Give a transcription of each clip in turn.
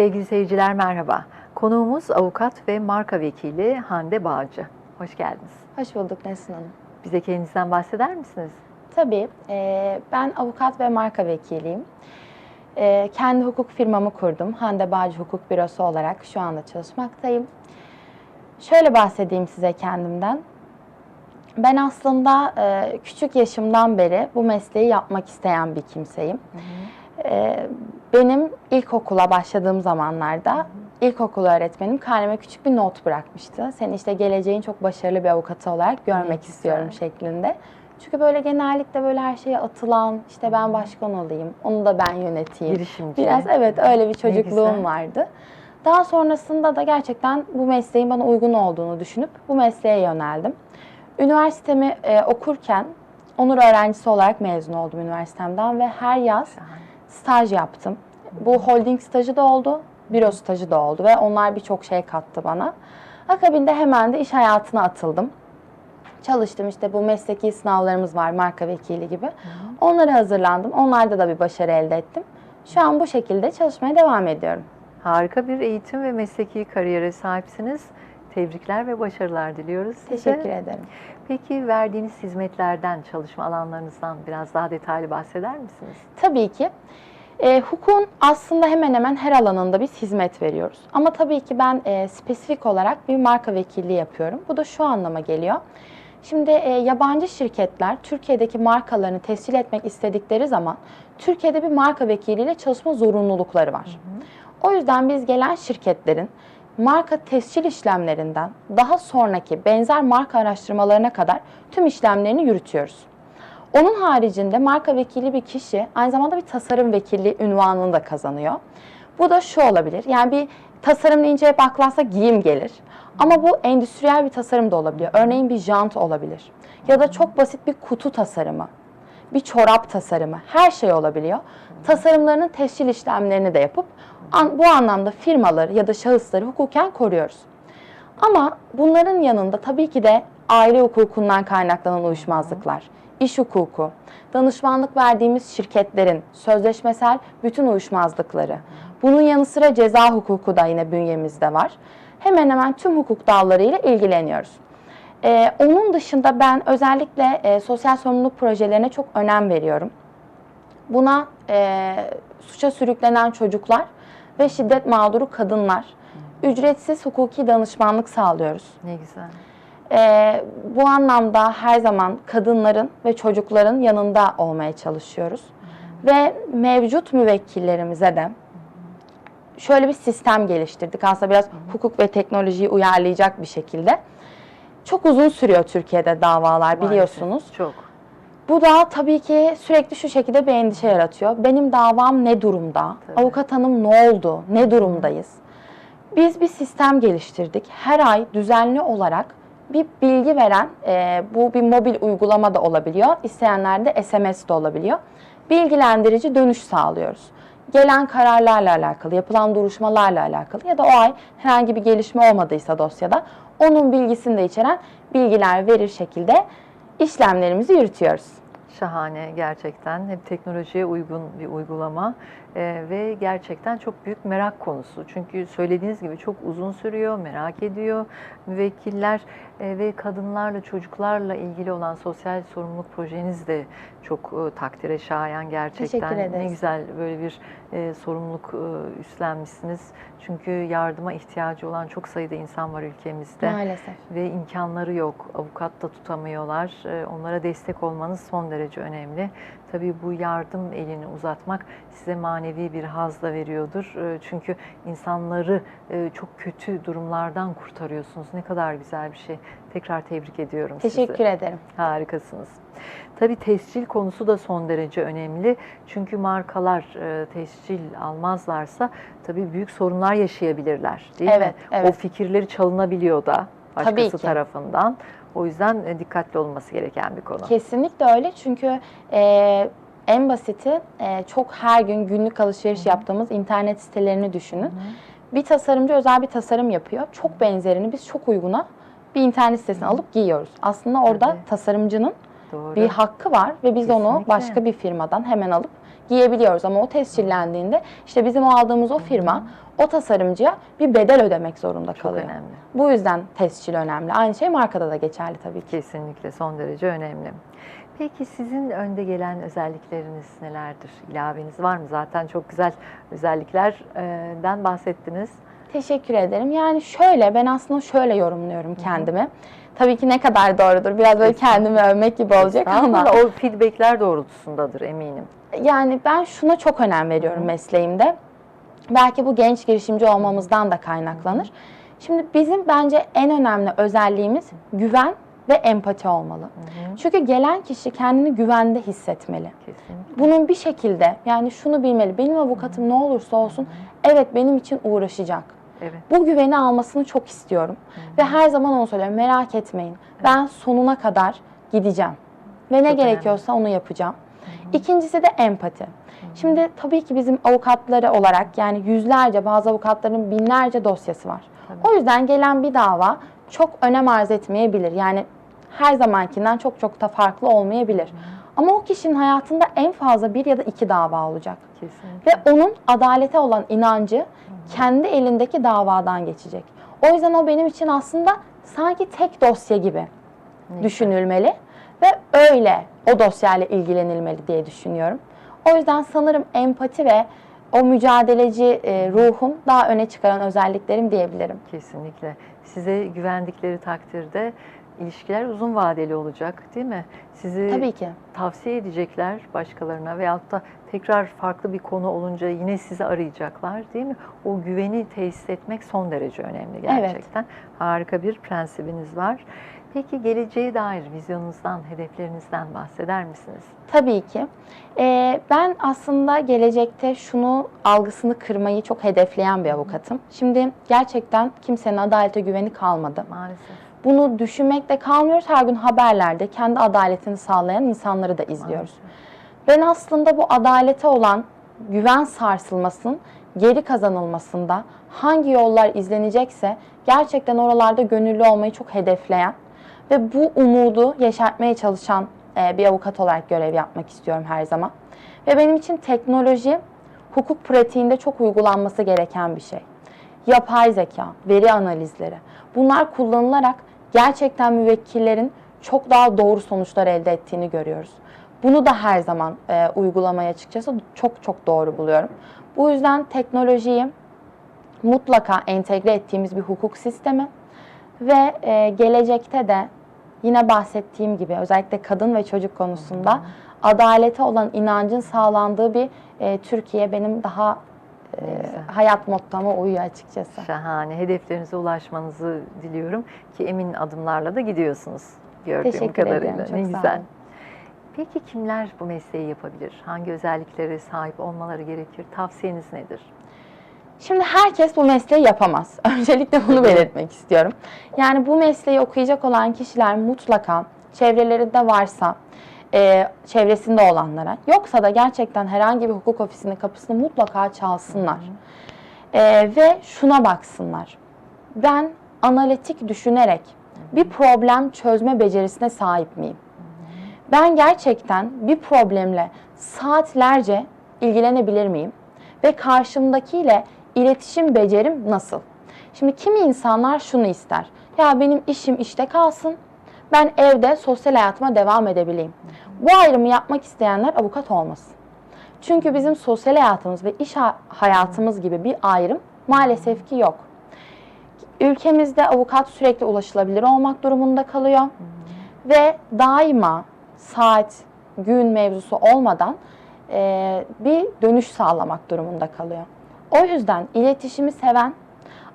Sevgili seyirciler merhaba. Konuğumuz avukat ve marka vekili Hande Bağcı. Hoş geldiniz. Hoş bulduk Nesin Hanım. Bize kendinizden bahseder misiniz? Tabii, e, ben avukat ve marka vekiliyim. E, kendi hukuk firmamı kurdum. Hande Bağcı Hukuk Bürosu olarak şu anda çalışmaktayım. Şöyle bahsedeyim size kendimden. Ben aslında e, küçük yaşımdan beri bu mesleği yapmak isteyen bir kimseyim. E, benim ilkokula başladığım zamanlarda ilkokul öğretmenim karneme küçük bir not bırakmıştı. Seni işte geleceğin çok başarılı bir avukatı olarak görmek istiyorum şeklinde. Çünkü böyle genellikle böyle her şeye atılan, işte ben başkan olayım, onu da ben yöneteyim. Girişimci. Biraz evet öyle bir çocukluğum vardı. Daha sonrasında da gerçekten bu mesleğin bana uygun olduğunu düşünüp bu mesleğe yöneldim. Üniversitemi e, okurken onur öğrencisi olarak mezun oldum üniversitemden ve her yaz Şahane. Staj yaptım. Bu holding stajı da oldu, büro stajı da oldu ve onlar birçok şey kattı bana. Akabinde hemen de iş hayatına atıldım. Çalıştım işte bu mesleki sınavlarımız var marka vekili gibi. Onlara hazırlandım. Onlarda da bir başarı elde ettim. Şu an bu şekilde çalışmaya devam ediyorum. Harika bir eğitim ve mesleki kariyere sahipsiniz. Tebrikler ve başarılar diliyoruz size. Teşekkür ederim. Peki verdiğiniz hizmetlerden, çalışma alanlarınızdan biraz daha detaylı bahseder misiniz? Tabii ki. E, hukukun aslında hemen hemen her alanında biz hizmet veriyoruz. Ama tabii ki ben e, spesifik olarak bir marka vekilliği yapıyorum. Bu da şu anlama geliyor. Şimdi e, yabancı şirketler Türkiye'deki markalarını tescil etmek istedikleri zaman Türkiye'de bir marka vekiliyle çalışma zorunlulukları var. O yüzden biz gelen şirketlerin marka tescil işlemlerinden daha sonraki benzer marka araştırmalarına kadar tüm işlemlerini yürütüyoruz. Onun haricinde marka vekili bir kişi aynı zamanda bir tasarım vekili ünvanını da kazanıyor. Bu da şu olabilir. Yani bir tasarım deyince hep aklınıza giyim gelir. Ama bu endüstriyel bir tasarım da olabiliyor. Örneğin bir jant olabilir. Ya da çok basit bir kutu tasarımı. Bir çorap tasarımı. Her şey olabiliyor. Tasarımlarının tescil işlemlerini de yapıp bu anlamda firmaları ya da şahısları hukuken koruyoruz. Ama bunların yanında tabii ki de aile hukukundan kaynaklanan uyuşmazlıklar, iş hukuku, danışmanlık verdiğimiz şirketlerin sözleşmesel bütün uyuşmazlıkları, bunun yanı sıra ceza hukuku da yine bünyemizde var. Hemen hemen tüm hukuk dallarıyla ilgileniyoruz. Ee, onun dışında ben özellikle e, sosyal sorumluluk projelerine çok önem veriyorum. Buna e, suça sürüklenen çocuklar ve şiddet mağduru kadınlar ücretsiz hukuki danışmanlık sağlıyoruz. Ne güzel. E, bu anlamda her zaman kadınların ve çocukların yanında olmaya çalışıyoruz. Ve mevcut müvekkillerimize de şöyle bir sistem geliştirdik. Aslında biraz hukuk ve teknolojiyi uyarlayacak bir şekilde. Çok uzun sürüyor Türkiye'de davalar biliyorsunuz. Maalesef, Çok. Bu da tabii ki sürekli şu şekilde bir endişe yaratıyor. Benim davam ne durumda? Tabii. Avukat hanım ne oldu? Ne durumdayız? Biz bir sistem geliştirdik. Her ay düzenli olarak bir bilgi veren, e, bu bir mobil uygulama da olabiliyor. İsteyenler de SMS de olabiliyor. Bilgilendirici dönüş sağlıyoruz. Gelen kararlarla alakalı, yapılan duruşmalarla alakalı ya da o ay herhangi bir gelişme olmadıysa dosyada onun bilgisini de içeren bilgiler verir şekilde işlemlerimizi yürütüyoruz. Şahane gerçekten. Hep teknolojiye uygun bir uygulama Ee, ve gerçekten çok büyük merak konusu. Çünkü söylediğiniz gibi çok uzun sürüyor, merak ediyor müvekkiller Ee, ve kadınlarla, çocuklarla ilgili olan sosyal sorumluluk projeniz de çok e, takdire şayan gerçekten. Ne güzel böyle bir e, sorumluluk e, üstlenmişsiniz. Çünkü yardıma ihtiyacı olan çok sayıda insan var ülkemizde Maalesef. ve imkanları yok. Avukat da tutamıyorlar. Ee, Onlara destek olmanız son derece önemli. Tabii bu yardım elini uzatmak size manevi bir haz da veriyordur. Ee, Çünkü insanları e, çok kötü durumlardan kurtarıyorsunuz. Ne kadar güzel bir şey. Tekrar tebrik ediyorum sizi. Teşekkür ederim. Harikasınız. Tabii tescil konusu da son derece önemli. Çünkü markalar e, tescil almazlarsa tabii büyük sorunlar yaşayabilirler. Değil Evet, mi? evet. O fikirleri çalınabiliyor da başkası tarafından. O yüzden e, dikkatli olması gereken bir konu. Kesinlikle öyle çünkü e, en basiti e, çok her gün günlük alışveriş yaptığımız internet sitelerini düşünün. Bir tasarımcı özel bir tasarım yapıyor. Çok benzerini biz çok uyguna bir internet sitesine alıp giyiyoruz. Aslında orada Tabii. tasarımcının Doğru. bir hakkı var ve biz onu Kesinlikle. başka bir firmadan hemen alıp giyebiliyoruz ama o tescillendiğinde işte bizim o aldığımız o firma o tasarımcıya bir bedel ödemek zorunda Çok kalıyor. önemli. Bu yüzden tescil önemli. Aynı şey markada da geçerli tabii ki. Kesinlikle son derece önemli. Peki sizin önde gelen özellikleriniz nelerdir? İlaveniz var mı? Zaten çok güzel özelliklerden bahsettiniz. Teşekkür ederim. Yani şöyle ben aslında şöyle yorumluyorum kendimi. Tabii ki ne kadar doğrudur. Biraz böyle kendimi övmek gibi olacak ama o feedbackler doğrultusundadır eminim. yani ben şuna çok önem veriyorum mesleğimde. Belki bu genç girişimci olmamızdan da kaynaklanır. Şimdi bizim bence en önemli özelliğimiz güven ve empati olmalı. Çünkü gelen kişi kendini güvende hissetmeli. Kesinlikle. Bunun bir şekilde yani şunu bilmeli. Benim avukatım ne olursa olsun evet benim için uğraşacak. Evet. Bu güveni almasını çok istiyorum. Ve her zaman onu söylüyorum. Merak etmeyin. Ben sonuna kadar gideceğim. Ve ne Çok gerekiyorsa onu yapacağım. İkincisi de empati. Şimdi tabii ki bizim avukatları olarak yani yüzlerce bazı avukatların binlerce dosyası var. O yüzden gelen bir dava çok önem arz etmeyebilir. Yani her zamankinden çok çok da farklı olmayabilir. Ama o kişinin hayatında en fazla bir ya da iki dava olacak. Kesinlikle. Ve onun adalete olan inancı kendi elindeki davadan geçecek. O yüzden o benim için aslında sanki tek dosya gibi düşünülmeli ve öyle o dosyayla ilgilenilmeli diye düşünüyorum. O yüzden sanırım empati ve o mücadeleci e, ruhum daha öne çıkaran özelliklerim diyebilirim. Kesinlikle. Size güvendikleri takdirde ilişkiler uzun vadeli olacak değil mi? Sizi Tabii ki. tavsiye edecekler başkalarına veyahut da tekrar farklı bir konu olunca yine sizi arayacaklar değil mi? O güveni tesis etmek son derece önemli gerçekten. Harika bir prensibiniz var. Peki geleceğe dair vizyonunuzdan, hedeflerinizden bahseder misiniz? Tabii ki. Ee, ben aslında gelecekte şunu algısını kırmayı çok hedefleyen bir avukatım. Şimdi gerçekten kimsenin adalete güveni kalmadı. Maalesef. Bunu düşünmekte kalmıyoruz. Her gün haberlerde kendi adaletini sağlayan insanları da izliyoruz. Ben aslında bu adalete olan güven sarsılmasının geri kazanılmasında hangi yollar izlenecekse gerçekten oralarda gönüllü olmayı çok hedefleyen ve bu umudu yeşertmeye çalışan e, bir avukat olarak görev yapmak istiyorum her zaman. Ve benim için teknoloji hukuk pratiğinde çok uygulanması gereken bir şey. Yapay zeka, veri analizleri bunlar kullanılarak gerçekten müvekkillerin çok daha doğru sonuçlar elde ettiğini görüyoruz. Bunu da her zaman e, uygulamaya açıkçası çok çok doğru buluyorum. Bu yüzden teknolojiyi mutlaka entegre ettiğimiz bir hukuk sistemi ve e, gelecekte de yine bahsettiğim gibi özellikle kadın ve çocuk konusunda adalete olan inancın sağlandığı bir e, Türkiye benim daha. Hayat mottoma uyuyor açıkçası. Şahane. Hedeflerinize ulaşmanızı diliyorum ki emin adımlarla da gidiyorsunuz gördüğüm Teşekkür kadarıyla. ederim, çok ne sağ güzel. olun. Peki kimler bu mesleği yapabilir? Hangi özelliklere sahip olmaları gerekir? Tavsiyeniz nedir? Şimdi herkes bu mesleği yapamaz. Öncelikle bunu belirtmek istiyorum. Yani bu mesleği okuyacak olan kişiler mutlaka çevrelerinde varsa, e, çevresinde olanlara, yoksa da gerçekten herhangi bir hukuk ofisinin kapısını mutlaka çalsınlar. E, ve şuna baksınlar. Ben analitik düşünerek bir problem çözme becerisine sahip miyim? Ben gerçekten bir problemle saatlerce ilgilenebilir miyim? Ve karşımdakiyle iletişim becerim nasıl? Şimdi kimi insanlar şunu ister. Ya benim işim işte kalsın. Ben evde sosyal hayatıma devam edebileyim. Bu ayrımı yapmak isteyenler avukat olmasın. Çünkü bizim sosyal hayatımız ve iş ha- hayatımız gibi bir ayrım maalesef ki yok. Ülkemizde avukat sürekli ulaşılabilir olmak durumunda kalıyor ve daima saat, gün mevzusu olmadan e, bir dönüş sağlamak durumunda kalıyor. O yüzden iletişimi seven,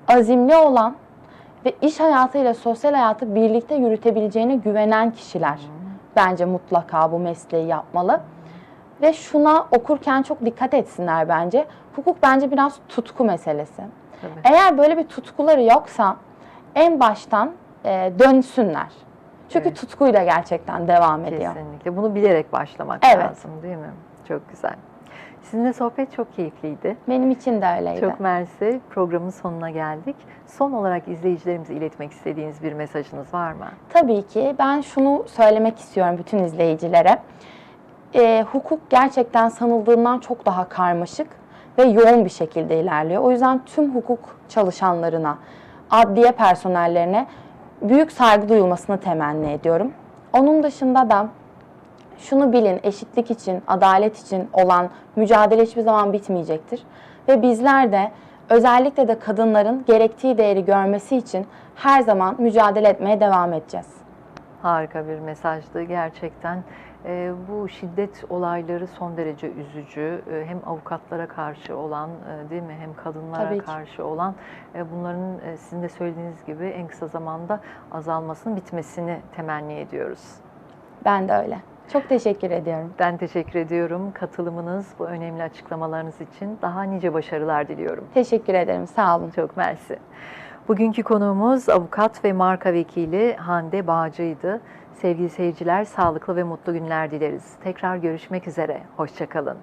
azimli olan ve iş hayatıyla sosyal hayatı birlikte yürütebileceğine güvenen kişiler bence mutlaka bu mesleği yapmalı. Ve şuna okurken çok dikkat etsinler bence. Hukuk bence biraz tutku meselesi. Tabii. Eğer böyle bir tutkuları yoksa en baştan e, dönsünler. Çünkü Evet. tutkuyla gerçekten devam ediyor. Kesinlikle. Bunu bilerek başlamak Evet. lazım değil mi? Çok güzel. Sizinle sohbet çok keyifliydi. Benim için de öyleydi. Çok mersi. Programın sonuna geldik. Son olarak izleyicilerimize iletmek istediğiniz bir mesajınız var mı? Tabii ki ben şunu söylemek istiyorum bütün izleyicilere. e, hukuk gerçekten sanıldığından çok daha karmaşık ve yoğun bir şekilde ilerliyor. O yüzden tüm hukuk çalışanlarına, adliye personellerine büyük saygı duyulmasını temenni ediyorum. Onun dışında da şunu bilin, eşitlik için, adalet için olan mücadele hiçbir zaman bitmeyecektir. Ve bizler de özellikle de kadınların gerektiği değeri görmesi için her zaman mücadele etmeye devam edeceğiz. Harika bir mesajdı gerçekten. Ee, bu şiddet olayları son derece üzücü. Ee, hem avukatlara karşı olan e, değil mi hem kadınlara Tabii ki. karşı olan e, bunların e, sizin de söylediğiniz gibi en kısa zamanda azalmasının bitmesini temenni ediyoruz. Ben de öyle. Çok teşekkür ediyorum. Ben teşekkür ediyorum katılımınız, bu önemli açıklamalarınız için. Daha nice başarılar diliyorum. Teşekkür ederim. Sağ olun. Çok mersi. Bugünkü konuğumuz avukat ve marka vekili Hande Bağcı'ydı. Sevgili seyirciler, sağlıklı ve mutlu günler dileriz. Tekrar görüşmek üzere. Hoşçakalın.